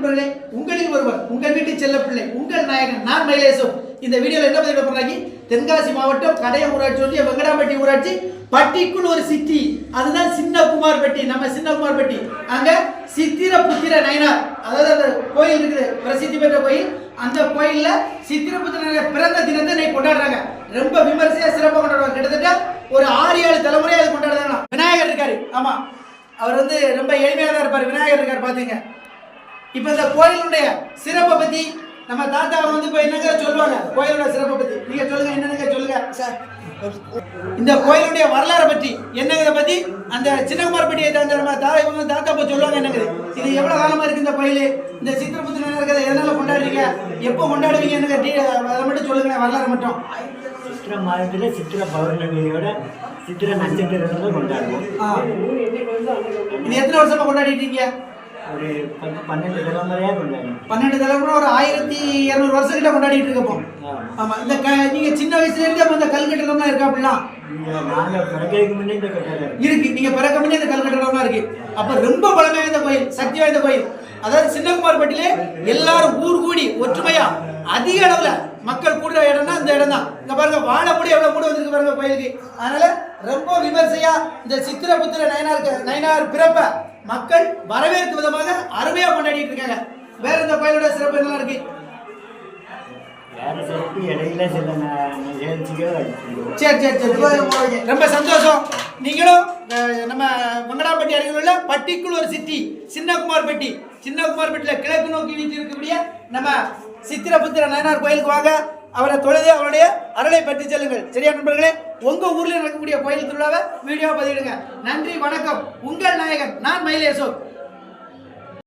நண்பர்களே உங்களில் ஒருவர் உங்கள் வீட்டு செல்ல பிள்ளை உங்கள் நாயகன் நான் மயிலேசம். இந்த வீடியோ என்ன பதிவு பண்ணாங்க தென்காசி மாவட்டம் கடைய ஊராட்சி ஒன்றிய வெங்கடாம்பட்டி ஊராட்சி பட்டிக்குள் ஒரு சிட்டி. அதுதான் சின்ன குமார்பட்டி நம்ம சின்ன குமார்பட்டி அங்க சித்திர புத்திர நயனார். அதாவது அந்த கோயில் இருக்குது பிரசித்தி பெற்ற கோயில். அந்த கோயில்ல சித்திர புத்திர பிறந்த தினத்தை இன்னைக்கு கொண்டாடுறாங்க. ரொம்ப விமர்சையா சிறப்பாக கொண்டாடுவாங்க. கிட்டத்தட்ட ஒரு ஆறு ஏழு தலைமுறையாக அது கொண்டாடுறாங்க விநாயகர் இருக்காரு. ஆமா. அவர் வந்து ரொம்ப எளிமையாக தான் இருப்பார். விநாயகர் இருக்கார் பாத்தீங்க. இப்போ இந்த கோயிலுடைய சிறப்பை பத்தி நம்ம தாத்தா வந்து இப்போ என்னங்க சொல்லுவாங்க? கோயிலோட சிறப்பை பத்தி. நீங்க சொல்லுங்க என்னங்க சொல்லுங்க? சார். இந்த கோயிலுடைய வரலாறை பற்றி என்னங்கிறத பத்தி அந்த சின்னகுமார்பட்டியை தந்த நம்ம தா இவங்க தாத்தா போய் சொல்லுவாங்க என்னங்க இது எவ்வளவு காலமா இருக்கு இந்த கோயில்? இந்த சித்திரபுத்திரன் இருக்கிறத எதனால கொண்டாடுறீங்க? எப்போ கொண்டாடுவீங்க என்னங்க? டீ- அதை மட்டும் சொல்லுங்க வரலாறு மட்டும். சித்திர மாதத்தில் சித்திர பௌர்ணமியோட சித்திர நட்சத்திரத்தில் கொண்டாடுவோம். ஆ. இது எத்தனை வருஷமா கொண்டாடிட்டு இருக்கீங்க? ஒரு பத்து பன்னெண்டு தலைமுறையாக பன்னெண்டு தலைமுறை ஒரு ஆயிரத்தி இரநூறு வருஷம் கிட்ட கொண்டாடிட்டு இருக்கப்போ. ஆமா. இந்த க நீங்க சின்ன வயசுல இருந்தே அப்ப இந்த கல்கட்டடம்லாம் இருக்கா அப்படிலாம்? நாங்கள் பிறக்கிறதுக்கு முன்னே இந்த கட்டடம் இருக்கு நீங்க பிறக்க முன்னே இந்த கல்கட்டடம்லாம் இருக்கு. அப்ப ரொம்ப பழமை வாய்ந்த கோயில் சக்தி வாய்ந்த கோயில். அதாவது சின்னகுமார்பட்டிலே எல்லாரும் ஊர் கூடி ஒற்றுமையா அதிக அளவுல மக்கள் கூடுற இடம்னா இந்த இடம் தான் இங்க பாருங்க வாழை கூட எவ்வளவு கூட வந்திருக்கு பாருங்க. கோயிலுக்கு. அதனால ரொம்ப விமர்சையா இந்த சித்திரபுத்திர நயனார் நயனார் பிறப்ப மக்கள் வரவேற்கும் விதமாக அருமையா கொண்டாடிட்டு இருக்காங்க. வேற இந்த கோயிலோட சிறப்பு என்னலாம் இருக்கு? சரி சரி சரி. ரொம்ப சந்தோஷம். நீங்களும் நம்ம மங்கடாம்பட்டி அருகில் உள்ள பட்டிக்குள் சிட்டி சின்னகுமார்பட்டி சின்னகுமார்பட்டியில் கிழக்கு நோக்கி வீட்டு இருக்கக்கூடிய நம்ம சித்திரபுத்திர நயனார் கோயிலுக்கு வாங்க. அவரை தொழுது அவருடைய அருளை பற்றி செல்லுங்கள். சரியா நண்பர்களே? உங்க ஊர்ல நடக்கக்கூடிய கோயில் திருவிழாவை வீடியோ பதிவிடுங்க. நன்றி வணக்கம். உங்கள் நாயகன் நான் மயிலேசோ